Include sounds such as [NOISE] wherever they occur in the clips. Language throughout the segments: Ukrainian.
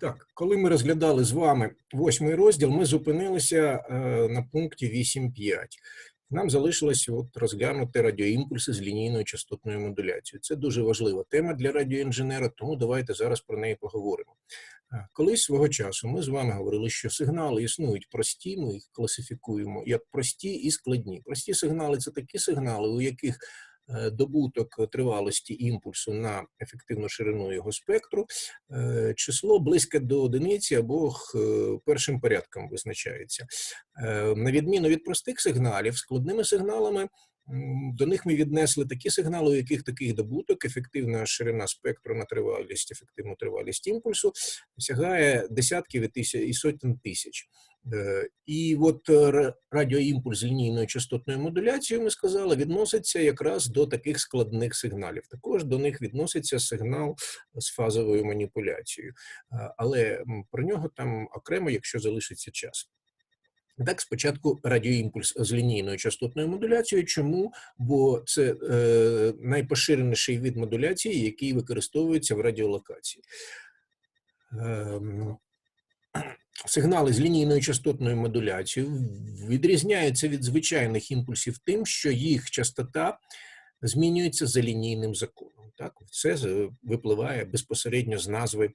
так, коли ми розглядали з вами восьмий розділ, ми зупинилися е, на пункті 8.5. Нам залишилось от розглянути радіоімпульси з лінійною частотною модуляцією. Це дуже важлива тема для радіоінженера, тому давайте зараз про неї поговоримо. Е, Колись свого часу ми з вами говорили, що сигнали існують прості, ми їх класифікуємо як прості і складні. Прості сигнали це такі сигнали, у яких добуток тривалості імпульсу на ефективну ширину його спектру, е, число близьке до одиниці або е, першим порядком визначається. Е, На відміну від простих сигналів, складними сигналами до них ми віднесли такі сигнали, у яких такий добуток, ефективна ширина спектру на тривалість, ефективну тривалість імпульсу сягає десятків тисяч і сотень тисяч. Е, І от е, радіоімпульс з лінійною частотною модуляцією, ми сказали, відноситься якраз до таких складних сигналів. Також до них відноситься сигнал з фазовою маніпуляцією, Е, але про нього там окремо, якщо залишиться час. Так, спочатку радіоімпульс з лінійною частотною модуляцією. Чому? Бо це е, найпоширеніший від модуляції, який використовується в радіолокації. Ем, Сигнали з лінійною частотною модуляцією відрізняються від звичайних імпульсів тим, що їх частота змінюється за лінійним законом. Так, це випливає безпосередньо з назви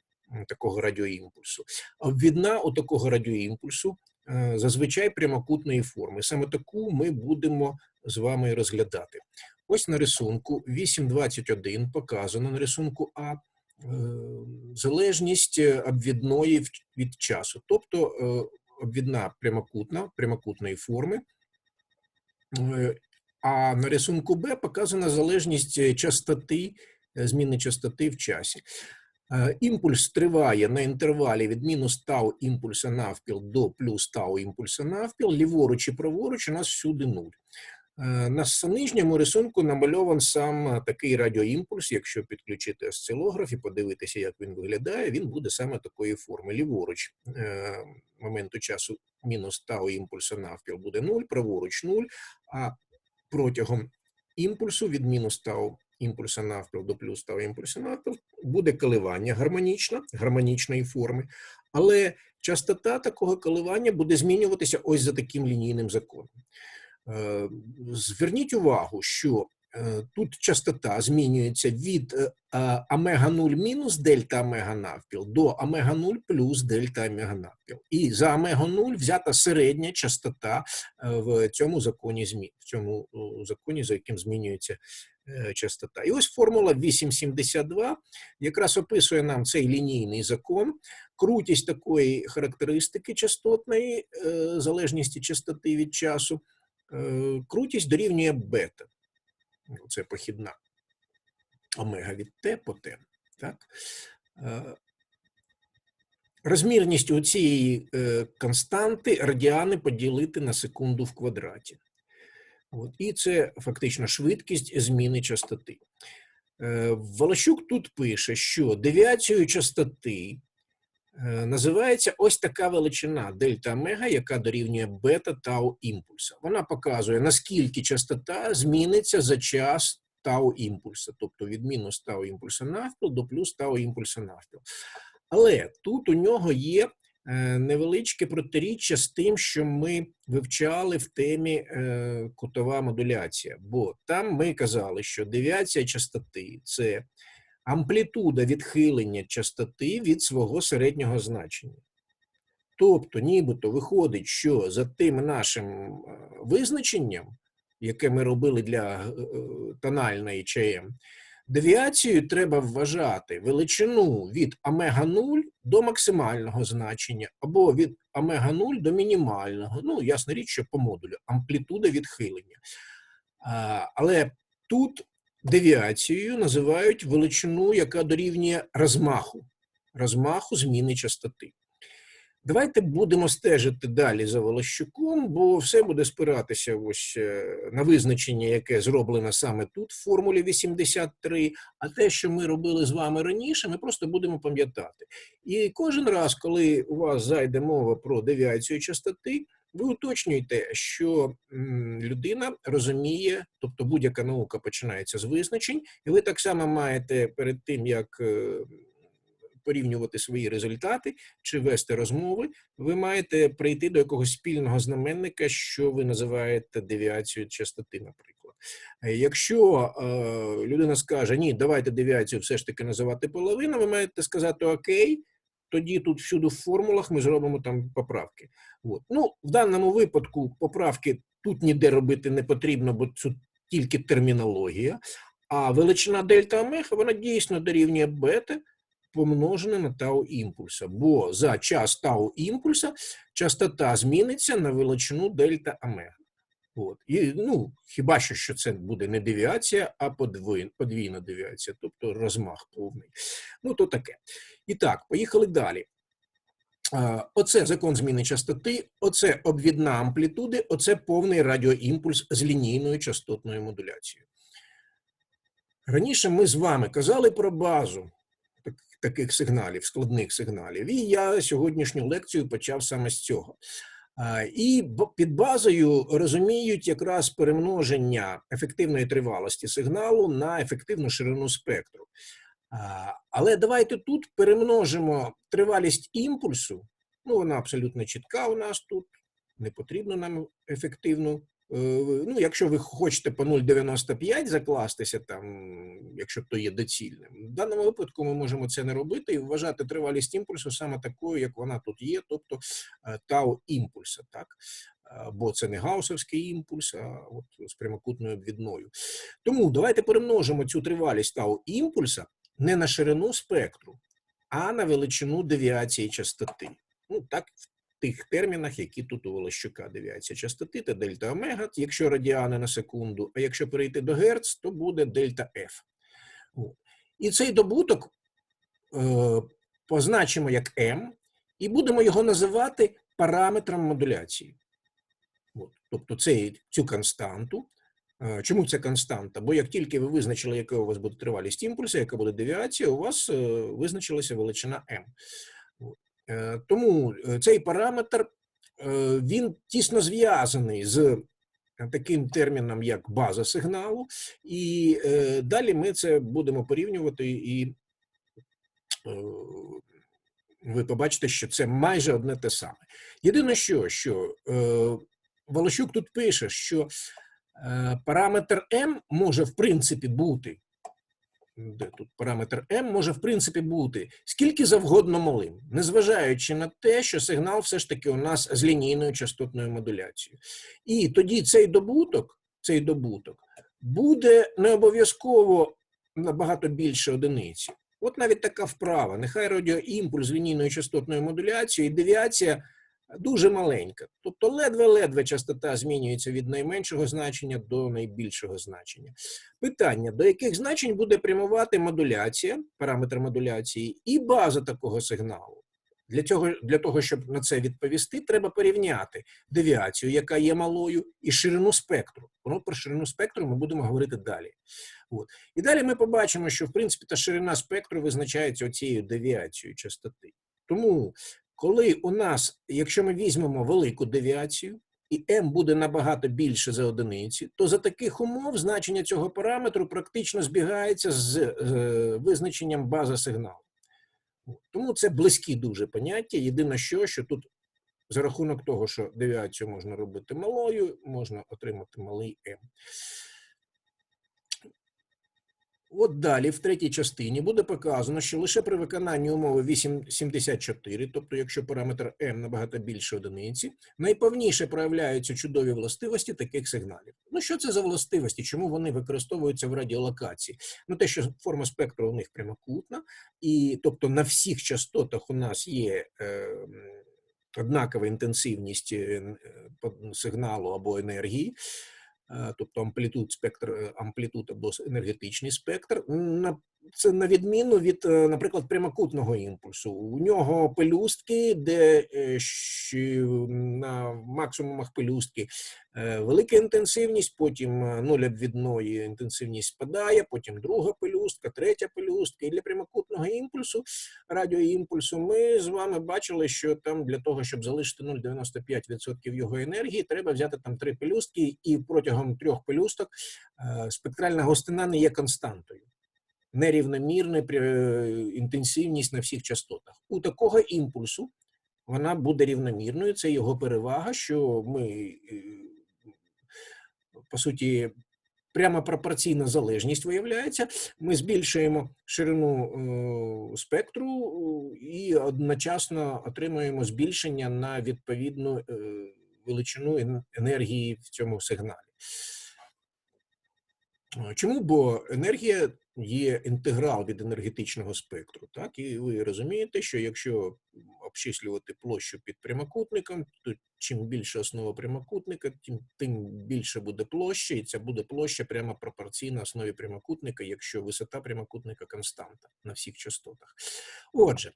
такого радіоімпульсу. Обвідна у такого радіоімпульсу е, зазвичай прямокутної форми. Саме таку ми будемо з вами розглядати. Ось на рисунку 8.21 показано на рисунку А залежність е, обвідної від часу, тобто е, обвідна прямокутна, прямокутної форми. Е, А на рисунку Б показана залежність е, частоти, е, зміни частоти в часі. Е, Імпульс триває на інтервалі від мінус тау імпульса навпіл до плюс тау імпульса навпіл, ліворуч і праворуч у нас всюди нуль. Е, На нижньому рисунку намальован сам е, такий радіоімпульс. Якщо підключити осцилограф і подивитися, як він виглядає, він буде саме такої форми. Ліворуч е, моменту часу мінус тау імпульса навпіл буде 0, праворуч 0, а протягом імпульсу від мінус тау імпульса навпіл до плюс тау імпульса навпіл буде коливання гармонічна, гармонічної форми, але частота такого коливання буде змінюватися ось за таким лінійним законом. Е, Зверніть увагу, що е, тут частота змінюється від е, омега 0 мінус дельта омега навпіл до омега 0 плюс дельта омега навпіл. І за омега 0 взята середня частота в цьому законі змін, в цьому законі, за яким змінюється частота. І ось формула 872 якраз описує нам цей лінійний закон, крутість такої характеристики частотної залежності частоти від часу. Е, крутість дорівнює бета. Це похідна омега від Т по Т. Так? Е, Розмірність у цієї е, константи радіани поділити на секунду в квадраті. От, і це фактично швидкість зміни частоти. Волощук тут пише, що девіацією частоти називається ось така величина дельта омега, яка дорівнює бета тау імпульса. Вона показує, наскільки частота зміниться за час тау імпульса, тобто від мінус тау імпульса навпіл до плюс тау імпульса навпіл. Але тут у нього є е, невеличке протиріччя з тим, що ми вивчали в темі е, кутова модуляція. Бо там ми казали, що девіація частоти це амплітуда відхилення частоти від свого середнього значення. Тобто, нібито виходить, що за тим нашим е, визначенням, яке ми робили для е, е, тональної ЧМ, девіацією треба вважати величину від омега 0 до максимального значення, або від омега 0 до мінімального. Ну, ясна річ, що по модулю, амплітуда відхилення. Але тут девіацією називають величину, яка дорівнює розмаху, розмаху зміни частоти. Давайте будемо стежити далі за Волощуком, бо все буде спиратися ось е, на визначення, яке зроблено саме тут, в формулі 83, а те, що ми робили з вами раніше, ми просто будемо пам'ятати. І кожен раз, коли у вас зайде мова про девіацію частоти, ви уточнюєте, що людина розуміє, тобто будь-яка наука починається з визначень, і ви так само маєте перед тим, як е, порівнювати свої результати чи вести розмови, ви маєте прийти до якогось спільного знаменника, що ви називаєте девіацією частоти, наприклад. Е, Якщо е, людина скаже, ні, давайте девіацію все ж таки називати половина, ви маєте сказати окей, тоді тут всюди в формулах ми зробимо там поправки. От. Ну, в даному випадку поправки тут ніде робити не потрібно, бо це тільки термінологія. А величина дельта омега, вона дійсно дорівнює бета помножене на тау імпульса. Бо за час тау імпульса частота зміниться на величину дельта омега. От. І, ну, хіба що, що це буде не девіація, а подвоєн- подвійна девіація, тобто розмах повний. Ну, то таке. І так, поїхали далі. Оце закон зміни частоти, оце обвідна амплітуди, оце повний радіоімпульс з лінійною частотною модуляцією. Раніше ми з вами казали про базу таких сигналів, складних сигналів, і я сьогоднішню лекцію почав саме з цього. І під базою розуміють якраз перемноження ефективної тривалості сигналу на ефективну ширину спектру. Але давайте тут перемножимо тривалість імпульсу. Ну, вона абсолютно чітка у нас тут. Не потрібно нам ефективну. Е, Ну, якщо ви хочете по 0,95 закластися, там, якщо то є доцільним, в даному випадку ми можемо це не робити і вважати тривалість імпульсу саме такою, як вона тут є, тобто е, тау імпульса, так? Е, Бо це не гаусовський імпульс, а от з прямокутною обвідною. Тому давайте перемножимо цю тривалість тау імпульса не на ширину спектру, а на величину девіації частоти. Ну, так, тих термінах, які тут у Волощука девіація частоти, це дельта омега, якщо радіани на секунду, а якщо перейти до Герц, то буде дельта F. І цей добуток е, позначимо як m, і будемо його називати параметром модуляції. От. Тобто цей, цю константу Е, Чому це константа? Бо як тільки ви визначили, яка у вас буде тривалість імпульсу, яка буде девіація, у вас е, визначилася величина m. Е, Тому е, цей параметр е, він тісно зв'язаний з таким терміном, як база сигналу, і далі ми це будемо порівнювати, і ви побачите, що це майже одне те саме. Єдине, що, що Волощук тут пише, що Параметр m може в принципі бути. Де тут параметр m може в принципі бути скільки завгодно малим, незважаючи на те, що сигнал все ж таки у нас з лінійною частотною модуляцією. І тоді цей добуток, цей добуток буде не обов'язково набагато більше одиниці. От навіть така вправа. Нехай радіоімпульс з лінійною частотною модуляцією і девіація дуже маленька. Тобто ледве-ледве частота змінюється від найменшого значення до найбільшого значення. Питання, до яких значень буде прямувати модуляція, параметр модуляції, і база такого сигналу. Для цього, для того, щоб на це відповісти, треба порівняти девіацію, яка є малою, і ширину спектру. Воно про ширину спектру ми будемо говорити далі. От. І далі ми побачимо, що в принципі та ширина спектру визначається оцією девіацією частоти. Тому коли у нас, якщо ми візьмемо велику девіацію, і m буде набагато більше за одиниці, то за таких умов значення цього параметру практично збігається з е, визначенням бази сигналу. Тому це близькі дуже поняття. Єдине, що, що тут за рахунок того, що девіацію можна робити малою, можна отримати малий m. От далі, в третій частині, буде показано, що лише при виконанні умови 874, тобто якщо параметр m набагато більше одиниці, найповніше проявляються чудові властивості таких сигналів. Ну що це за властивості? Чому вони використовуються в радіолокації? Ну те, що форма спектру у них прямокутна, і тобто на всіх частотах у нас є. Е, Однакова інтенсивність е, сигналу або енергії, тобто амплітуд спектр, амплітуд або енергетичний спектр. Це на відміну від, наприклад, прямокутного імпульсу. У нього пелюстки, де на максимумах пелюстки велика інтенсивність, потім нуль обвідної інтенсивність спадає, потім друга пелюстка, третя пелюстка. І для прямокутного імпульсу, радіоімпульсу, ми з вами бачили, що там для того, щоб залишити 0,95% його енергії, треба взяти там три пелюстки, і протягом трьох пелюсток спектральна густина не є константою. Нерівномірна е, інтенсивність на всіх частотах. У такого імпульсу вона буде рівномірною. Це його перевага, що ми, е, по суті, прямо пропорційна залежність виявляється. Ми збільшуємо ширину е, спектру і одночасно отримуємо збільшення на відповідну величину енергії в цьому сигналі. Чому? Бо енергія є інтеграл від енергетичного спектру. Так? І ви розумієте, що якщо обчислювати площу під прямокутником, то чим більше основа прямокутника, тим, тим більше буде площа, і ця буде площа прямо пропорційна основі прямокутника, якщо висота прямокутника константа на всіх частотах. Отже,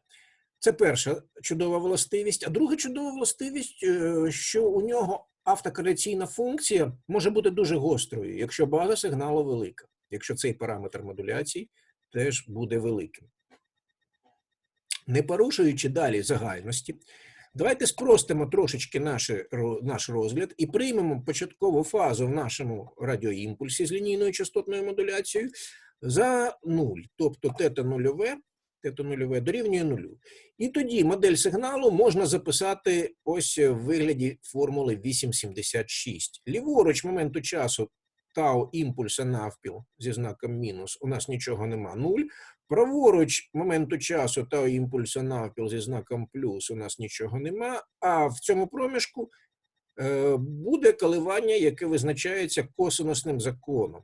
це перша чудова властивість. А друга чудова властивість, е, що у нього автокореляційна функція може бути дуже гострою, якщо база сигналу велика, якщо цей параметр модуляції теж буде великим. Не порушуючи далі загальності, давайте спростимо трошечки наш, розгляд і приймемо початкову фазу в нашому радіоімпульсі з лінійною частотною модуляцією за 0, тобто тета нульове, тета нульове дорівнює нулю. І тоді модель сигналу можна записати ось в вигляді формули 876. Ліворуч моменту часу тау імпульса навпіл зі знаком мінус, у нас нічого нема, 0. Праворуч моменту часу тау імпульса навпіл зі знаком плюс, у нас нічого нема. А в цьому проміжку е, буде коливання, яке визначається косинусним законом.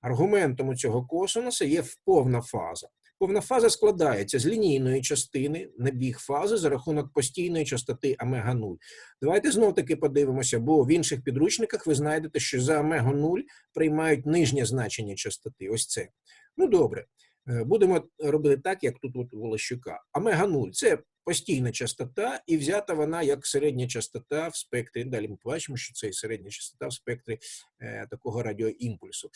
Аргументом у цього косинуса є повна фаза. Повна фаза складається з лінійної частини набіг фази за рахунок постійної частоти омега 0. Давайте знов таки подивимося, бо в інших підручниках ви знайдете, що за омега 0 приймають нижнє значення частоти. Ось це. Ну добре, будемо робити так, як тут от у Волощука. Омега 0 це постійна частота, і взята вона як середня частота в спектрі. Далі ми побачимо, що це і середня частота в спектрі е, такого радіоімпульсу.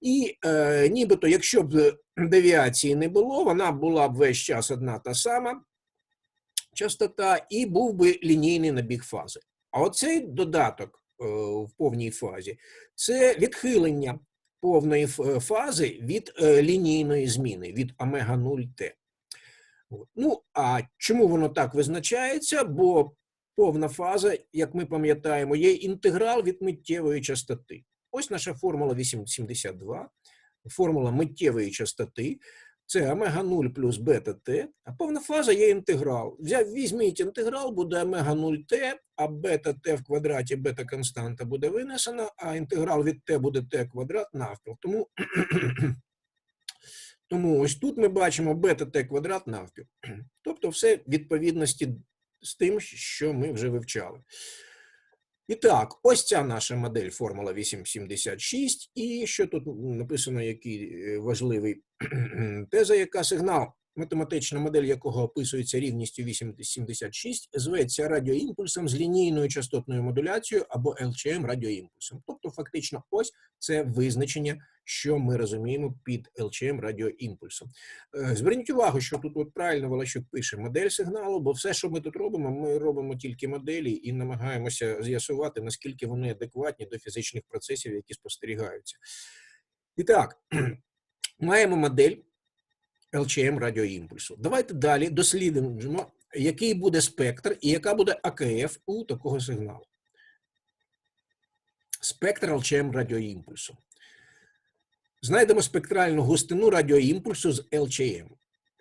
І е, нібито, якщо б девіації не було, вона була б весь час одна та сама частота, і був би лінійний набіг фази. А оцей додаток е, в повній фазі це відхилення повної е, фази від е, лінійної зміни, від омега 0 т. Ну, а чому воно так визначається? Бо повна фаза, як ми пам'ятаємо, є інтеграл від миттєвої частоти. Ось наша формула 872, формула миттєвої частоти. Це омега 0 плюс бета Т, а повна фаза є інтеграл. Взяв, візьміть інтеграл, буде омега 0 Т, а бета Т в квадраті, бета константа буде винесена, а інтеграл від Т буде Т квадрат навпіл. Тому, [CLEARS THROAT] тому ось тут ми бачимо бета Т квадрат навпіл. Тобто все в відповідності з тим, що ми вже вивчали. І так, ось ця наша модель формула 876. І що тут написано, який е, важливий [CLEARS THROAT] теза, яка сигнал, математична модель якого описується рівністю 876, зветься радіоімпульсом з лінійною частотною модуляцією або LCM радіоімпульсом. Тобто, фактично, ось це визначення, що ми розуміємо під LCM радіоімпульсом. Е, Зверніть увагу, що тут от правильно Волощук пише модель сигналу, бо все, що ми тут робимо, ми робимо тільки моделі і намагаємося з'ясувати, наскільки вони адекватні до фізичних процесів, які спостерігаються. І так, [CLEARS THROAT] маємо модель LCM радіоімпульсу. Давайте далі дослідимо, який буде спектр і яка буде АКФ у такого сигналу. Спектр LCM радіоімпульсу. Знайдемо спектральну густину радіоімпульсу з LCM.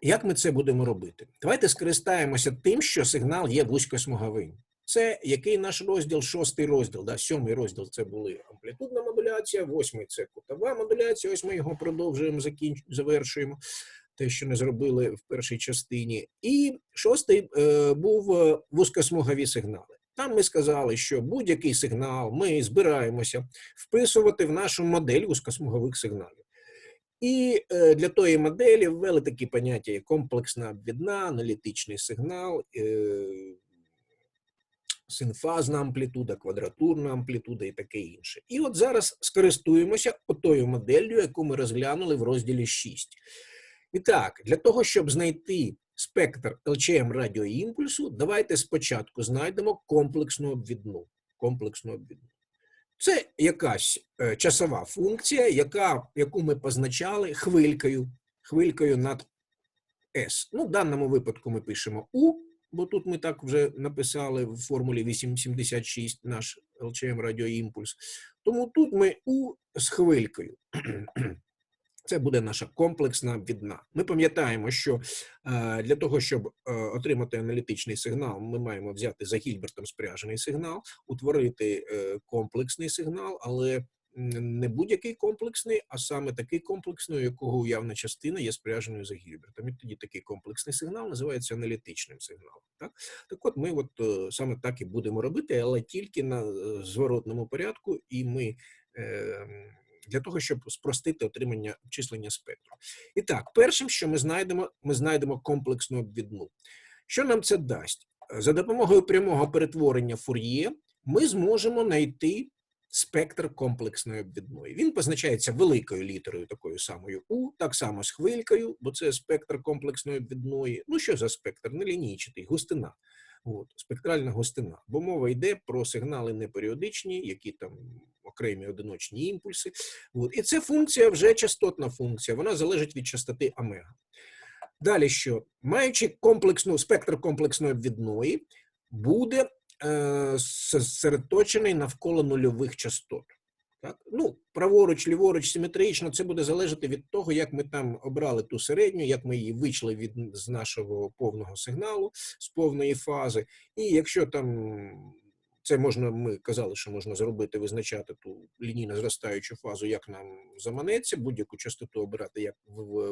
Як ми це будемо робити? Давайте скористаємося тим, що сигнал є вузькосмуговим. Це який наш розділ, шостий розділ, да, сьомий розділ це були амплітудна модуляція, восьмий це кутова модуляція. Ось ми його продовжуємо, закінч... завершуємо те, що не зробили в першій частині. І шостий е, був е, вузькосмугові сигнали. Там ми сказали, що будь-який сигнал ми збираємося вписувати в нашу модель вузькосмугових сигналів. І е, для тої моделі ввели такі поняття, як комплексна обвідна, аналітичний сигнал, е, синфазна амплітуда, квадратурна амплітуда і таке інше. І от зараз скористуємося отою моделлю, яку ми розглянули в розділі 6. І так, для того, щоб знайти спектр LCM радіоімпульсу, давайте спочатку знайдемо комплексну обвідну. Комплексну обвідну. Це якась е, часова функція, яка, яку ми позначали хвилькою. хвилькою над S. Ну, в даному випадку ми пишемо U, бо тут ми так вже написали в формулі 876 наш ЛЧМ радіоімпульс. Тому тут ми U з хвилькою. Це буде наша комплексна відна. Ми пам'ятаємо, що е, для того, щоб е, отримати аналітичний сигнал, ми маємо взяти за Гільбертом спряжений сигнал, утворити е, комплексний сигнал, але не будь-який комплексний, а саме такий комплексний, у якого уявна частина є спряженою за Гільбертом. І тоді такий комплексний сигнал називається аналітичним сигналом. Так, так от ми от саме так і будемо робити, але тільки на зворотному порядку, і ми. Е, для того, щоб спростити отримання обчислення спектру. І так, першим, що ми знайдемо, ми знайдемо комплексну обвідну. Що нам це дасть? За допомогою прямого перетворення фур'є ми зможемо знайти спектр комплексної обвідної. Він позначається великою літерою, такою самою У, так само з хвилькою, бо це спектр комплексної обвідної. Ну, що за спектр? Нелінійчатий, густина. От, спектральна густина. Бо мова йде про сигнали неперіодичні, які там окремі одиночні імпульси. От. І це функція вже частотна функція, вона залежить від частоти омега. Далі що? Маючи комплексну спектр комплексної обвідної, буде е, зосередоточений навколо нульових частот. Так? Ну, праворуч, ліворуч, симетрично, це буде залежати від того, як ми там обрали ту середню, як ми її вийшли від з нашого повного сигналу, з повної фази. І якщо там це можна, ми казали, що можна зробити, визначати ту лінійно зростаючу фазу, як нам заманеться, будь-яку частоту обирати як в,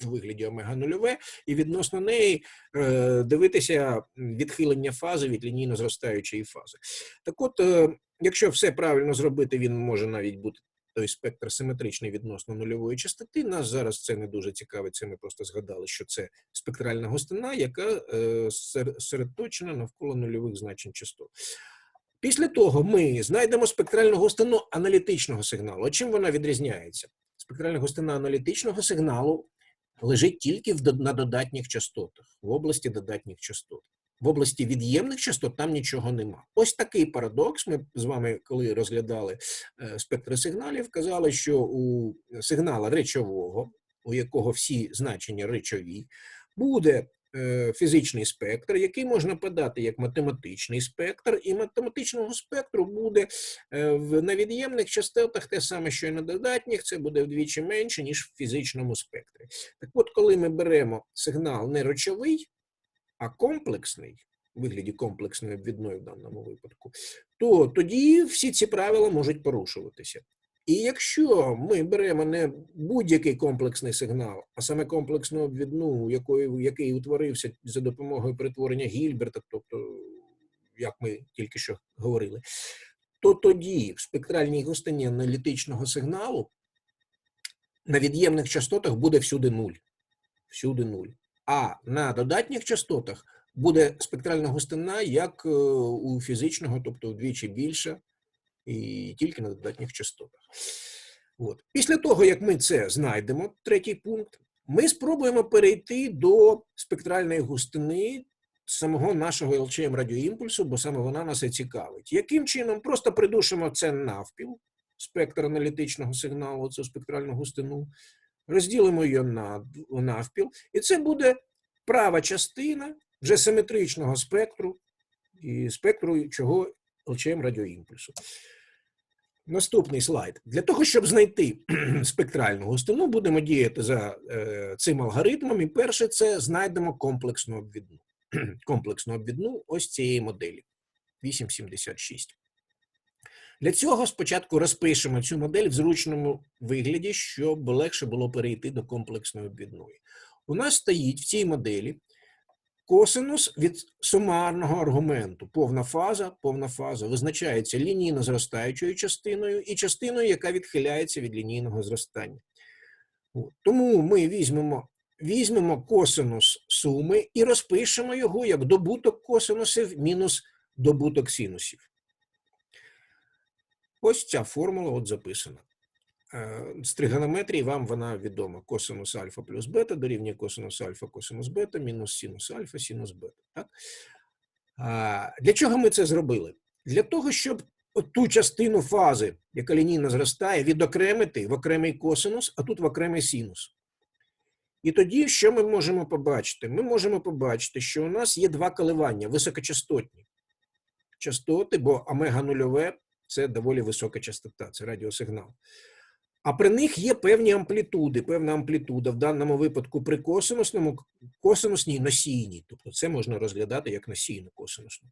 вигляді омега нульове, і відносно неї е, дивитися відхилення фази від лінійно зростаючої фази. Так от, е, якщо все правильно зробити, він може навіть бути той спектр симетричний відносно нульової частоти. Нас зараз це не дуже цікавить. Це ми просто згадали, що це спектральна густина, яка е, середточена навколо нульових значень частот. Після того ми знайдемо спектральну густину аналітичного сигналу. Чим вона відрізняється? Спектральна густина аналітичного сигналу лежить тільки на додатніх частотах, в області додатніх частот. В області від'ємних частот там нічого нема. Ось такий парадокс. Ми з вами, коли розглядали е, спектри сигналів, казали, що у сигнала речового, у якого всі значення речові, буде фізичний спектр, який можна подати як математичний спектр, і математичного спектру буде е, на від'ємних частотах те саме, що і на додатніх, це буде вдвічі менше, ніж в фізичному спектрі. Так от, коли ми беремо сигнал не речовий, а комплексний, у вигляді комплексної обвідної в даному випадку, то тоді всі ці правила можуть порушуватися. І якщо ми беремо не будь-який комплексний сигнал, а саме комплексну обвідну, якої, який утворився за допомогою перетворення Гільберта, тобто, як ми тільки що говорили, то тоді в спектральній густині аналітичного сигналу на від'ємних частотах буде всюди нуль. Всюди нуль. А на додатніх частотах буде спектральна густина як е, у фізичного, тобто вдвічі більша, і тільки на додатніх частотах. От. Після того, як ми це знайдемо, третій пункт, ми спробуємо перейти до спектральної густини самого нашого ЛЧМ радіоімпульсу, бо саме вона нас і цікавить. Яким чином просто придушимо це навпіл, спектр аналітичного сигналу, цю спектральну густину, розділимо її на навпіл, і це буде права частина вже симетричного спектру і спектру чого ЛЧМ радіоімпульсу. Наступний слайд. Для того, щоб знайти [CLEARS THROAT] спектральну густину, будемо діяти за е, цим алгоритмом. І перше, це знайдемо комплексну обвідну. [CLEARS THROAT] комплексну обвідну ось цієї моделі 876. Для цього спочатку розпишемо цю модель в зручному вигляді, щоб легше було перейти до комплексної обвідної. У нас стоїть в цій моделі косинус від сумарного аргументу. Повна фаза, повна фаза визначається лінійно зростаючою частиною і частиною, яка відхиляється від лінійного зростання. Тому ми візьмемо візьмемо косинус суми і розпишемо його як добуток косинусів мінус добуток синусів. Ось ця формула от записана. Е, з тригонометрії вам вона відома. Косинус альфа плюс бета дорівнює косинус альфа, косинус бета, мінус синус альфа, синус бета. Так? Для чого ми це зробили? Для того, щоб ту частину фази, яка лінійно зростає, відокремити в окремий косинус, а тут в окремий синус. І тоді, що ми можемо побачити? Ми можемо побачити, що у нас є два коливання високочастотні частоти, бо омега нульове це доволі висока частота, це радіосигнал. А при них є певні амплітуди, певна амплітуда в даному випадку при косинусному косинусній носійній. Тобто це можна розглядати як носійну косинусну.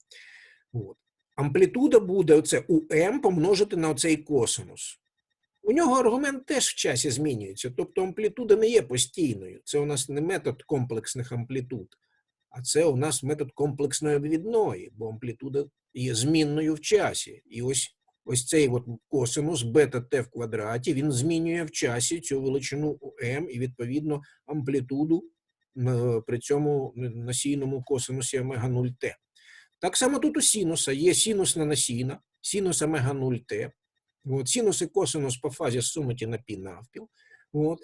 От. Амплітуда буде оце УМ помножити на оцей косинус. У нього аргумент теж в часі змінюється. Тобто амплітуда не є постійною. Це у нас не метод комплексних амплітуд, а це у нас метод комплексної обвідної, бо амплітуда є змінною в часі. І ось ось цей от косинус бета Т в квадраті, він змінює в часі цю величину м і, відповідно, амплітуду при цьому носійному косинусі омега 0 Т. Так само тут у синуса є синусна насійна, синус омега 0 Т. От, синус і косинус по фазі сунуті на пі навпіл. От.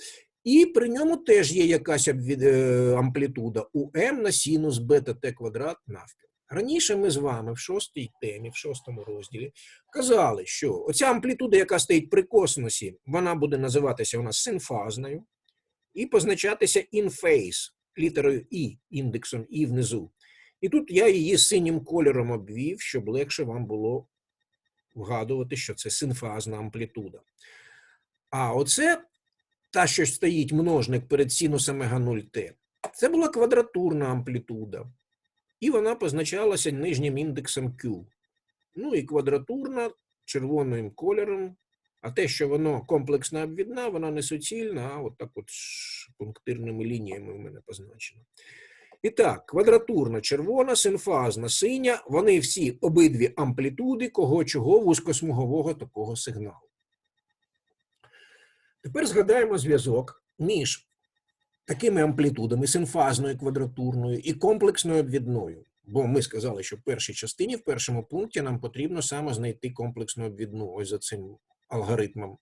І при ньому теж є якась е, амплітуда у М на синус бета Т квадрат навпіл. Раніше ми з вами в шостій темі, в шостому розділі, казали, що оця амплітуда, яка стоїть при косинусі, вона буде називатися у нас синфазною і позначатися phase, літерою І, індексом І внизу. І тут я її синім кольором обвів, щоб легше вам було вгадувати, що це синфазна амплітуда. А оце та, що стоїть множник перед синусом омега 0 Т, це була квадратурна амплітуда. І вона позначалася нижнім індексом Q. Ну і квадратурна червоним кольором. А те, що воно комплексна обвідна, вона не суцільна, а от так от пунктирними лініями в мене позначено. І так, квадратурна червона, синфазна синя, вони всі обидві амплітуди кого чого вузькосмугового такого сигналу. Тепер згадаємо зв'язок між такими амплітудами синфазною, квадратурною і комплексною обвідною. Бо ми сказали, що в першій частині, в першому пункті, нам потрібно саме знайти комплексну обвідну ось за цим алгоритмом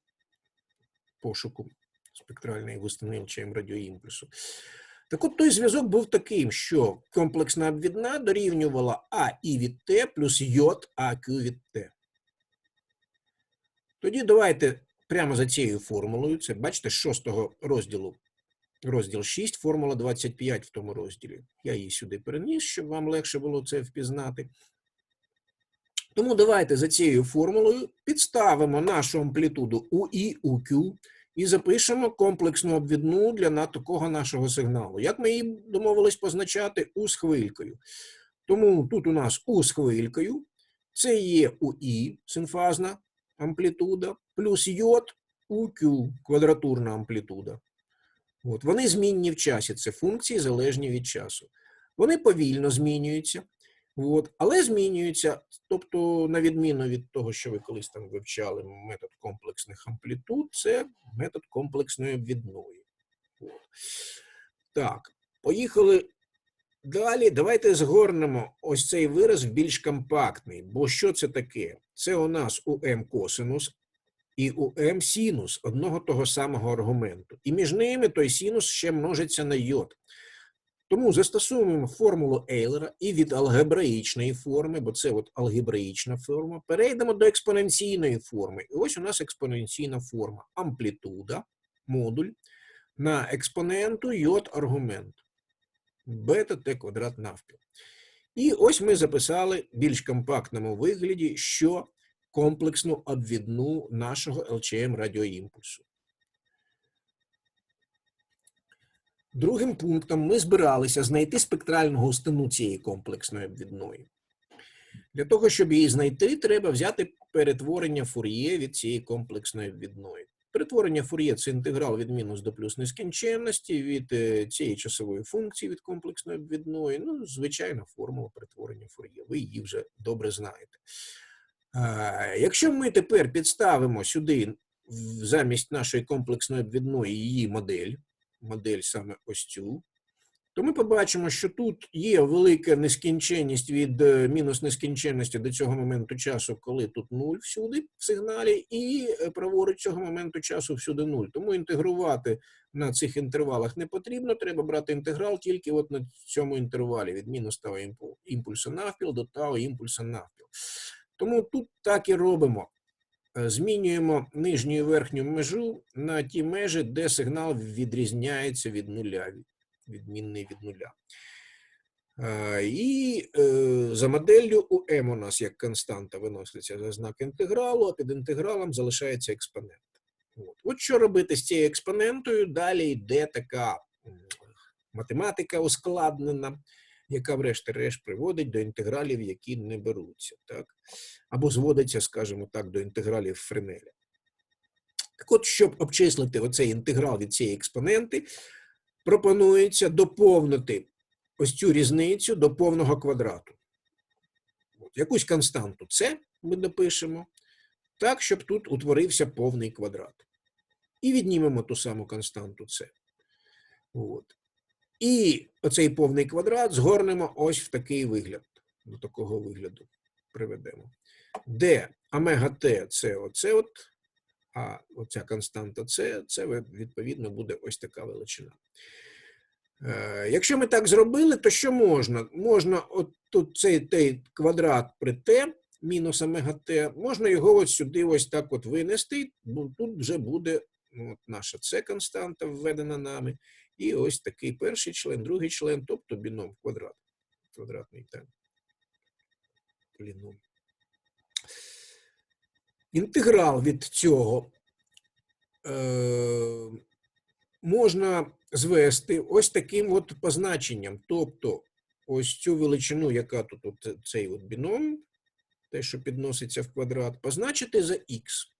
пошуку спектральної ЛЧМ радіоімпульсу. Так от той зв'язок був таким, що комплексна обвідна дорівнювала А і від Т плюс йод АQ від Т. Тоді давайте прямо за цією формулою, це бачите, з шостого розділу, розділ 6, формула 25 в тому розділі. Я її сюди переніс, щоб вам легше було це впізнати. Тому давайте за цією формулою підставимо нашу амплітуду УІ, УQ і запишемо комплексну обвідну для такого нашого сигналу. Як ми її домовились позначати У з хвилькою. Тому тут у нас У з хвилькою, це є УІ, синфазна амплітуда, плюс йод УQ, квадратурна амплітуда. От, Вони змінні в часі, це функції залежні від часу. Вони повільно змінюються. От, але змінюються, тобто, на відміну від того, що ви колись там вивчали метод комплексних амплітуд, це метод комплексної обвідної. От. Так, поїхали далі. Давайте згорнемо ось цей вираз в більш компактний. Бо що це таке? Це у нас УМ косинус і УМ синус одного того самого аргументу. І між ними той синус ще множиться на йод. Тому застосуємо формулу Ейлера і від алгебраїчної форми, бо це от алгебраїчна форма, перейдемо до експоненційної форми. І ось у нас експоненційна форма. Амплітуда, модуль на експоненту йод аргумент. Бета Т квадрат навпіл. І ось ми записали в більш компактному вигляді, що комплексну обвідну нашого ЛЧМ радіоімпульсу. Другим пунктом ми збиралися знайти спектральну густину цієї комплексної обвідної. Для того, щоб її знайти, треба взяти перетворення фур'є від цієї комплексної обвідної. Перетворення фур'є це інтеграл від мінус до плюс нескінченності від е, цієї часової функції від комплексної обвідної. Ну, звичайна формула перетворення фур'є. Ви її вже добре знаєте. Якщо ми тепер підставимо сюди замість нашої комплексної обвідної її модель, модель саме ось цю, то ми побачимо, що тут є велика нескінченність від е, мінус нескінченності до цього моменту часу, коли тут нуль всюди в сигналі, і е, праворуч цього моменту часу всюди нуль. Тому інтегрувати на цих інтервалах не потрібно. Треба брати інтеграл тільки от на цьому інтервалі від мінус тау імпульсу навпіл до тау імпульса навпіл. Тому тут так і робимо. е, змінюємо нижню і верхню межу на ті межі, де сигнал відрізняється від нуля, відмінний від нуля. Е, І е, за моделлю у m у нас як константа виноситься за знак інтегралу, а під інтегралом залишається експонент. От. От що робити з цією експонентою? Далі йде така математика ускладнена, яка, врешті-решт, приводить до інтегралів, які не беруться, так? або зводиться, скажімо так, до інтегралів Френеля. Так от, щоб обчислити оцей інтеграл від цієї експоненти, пропонується доповнити ось цю різницю до повного квадрату. От, якусь константу С ми допишемо, так, щоб тут утворився повний квадрат. І віднімемо ту саму константу С. От. І оцей повний квадрат згорнемо ось в такий вигляд. До такого вигляду приведемо. Де омега Т це оце от, а оця константа С, це відповідно буде ось така величина. Е, Якщо ми так зробили, то що можна? Можна от тут цей, цей квадрат при Т, мінус омега Т, можна його ось сюди ось так от винести, бо тут вже буде ну, от наша С константа введена нами, і ось такий перший член, другий член, тобто біном квадрат, квадратний терм. Поліном. Інтеграл від цього е, можна звести ось таким от позначенням. Тобто, ось цю величину, яка тут от цей от біном, те, що підноситься в квадрат, позначити за х.